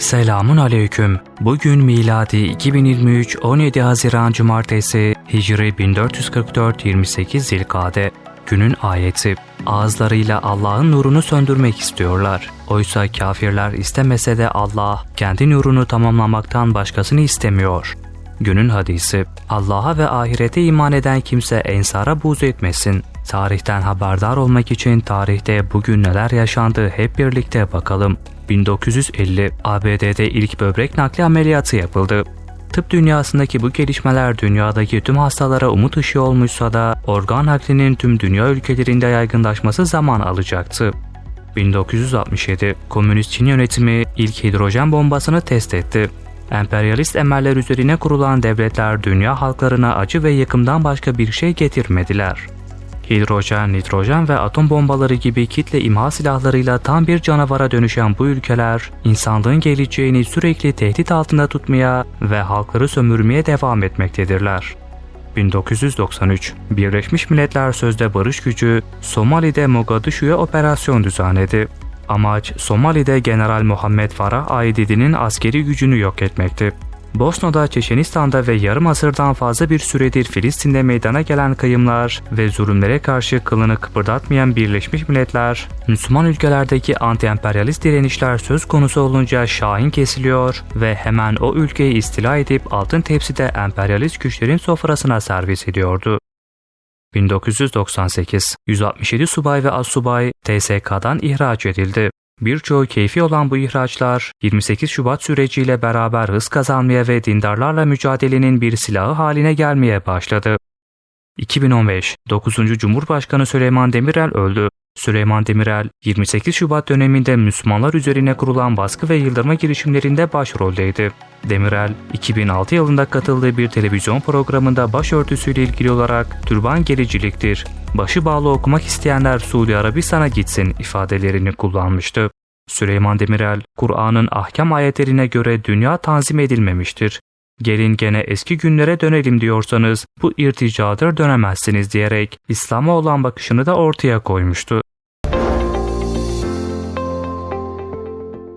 Selamun aleyküm. Bugün miladi 2023 17 Haziran Cumartesi, Hicri 1444 28 Zilkade. Günün ayeti. Ağızlarıyla Allah'ın nurunu söndürmek istiyorlar. Oysa kafirler istemese de Allah kendi nurunu tamamlamaktan başkasını istemiyor. Günün hadisi. Allah'a ve ahirete iman eden kimse ensara buğz etmesin. Tarihten haberdar olmak için tarihte bugün neler yaşandı hep birlikte bakalım. 1950 ABD'de ilk böbrek nakli ameliyatı yapıldı. Tıp dünyasındaki bu gelişmeler dünyadaki tüm hastalara umut ışığı olmuşsa da organ naklinin tüm dünya ülkelerinde yaygınlaşması zaman alacaktı. 1967 Komünist Çin yönetimi ilk hidrojen bombasını test etti. Emperyalist emeller üzerine kurulan devletler dünya halklarına acı ve yıkımdan başka bir şey getirmediler. Hidrojen, nitrojen ve atom bombaları gibi kitle imha silahlarıyla tam bir canavara dönüşen bu ülkeler, insanlığın geleceğini sürekli tehdit altında tutmaya ve halkları sömürmeye devam etmektedirler. 1993 Birleşmiş Milletler Sözde Barış Gücü, Somali'de Mogadishu'ya operasyon düzenledi. Amaç Somali'de General Muhammed Farah Aididi'nin askeri gücünü yok etmekti. Bosna'da, Çeçenistan'da ve yarım asırdan fazla bir süredir Filistin'de meydana gelen kıyımlar ve zulümlere karşı kılını kıpırdatmayan Birleşmiş Milletler, Müslüman ülkelerdeki anti-emperyalist direnişler söz konusu olunca şahin kesiliyor ve hemen o ülkeyi istila edip altın tepside emperyalist güçlerin sofrasına servis ediyordu. 1998 167 subay ve assubay TSK'dan ihraç edildi. Birçoğu keyfi olan bu ihraçlar 28 Şubat süreciyle beraber hız kazanmaya ve dindarlarla mücadelenin bir silahı haline gelmeye başladı. 2015 9. Cumhurbaşkanı Süleyman Demirel öldü. Süleyman Demirel 28 Şubat döneminde Müslümanlar üzerine kurulan baskı ve yıldırma girişimlerinde başroldeydi. Demirel 2006 yılında katıldığı bir televizyon programında başörtüsüyle ilgili olarak türban gericiliktir. Başı bağlı okumak isteyenler Suudi Arabistan'a gitsin ifadelerini kullanmıştı. Süleyman Demirel, Kur'an'ın ahkam ayetlerine göre dünya tanzim edilmemiştir. Gelin gene eski günlere dönelim diyorsanız bu irticadır dönemezsiniz diyerek İslam'a olan bakışını da ortaya koymuştu.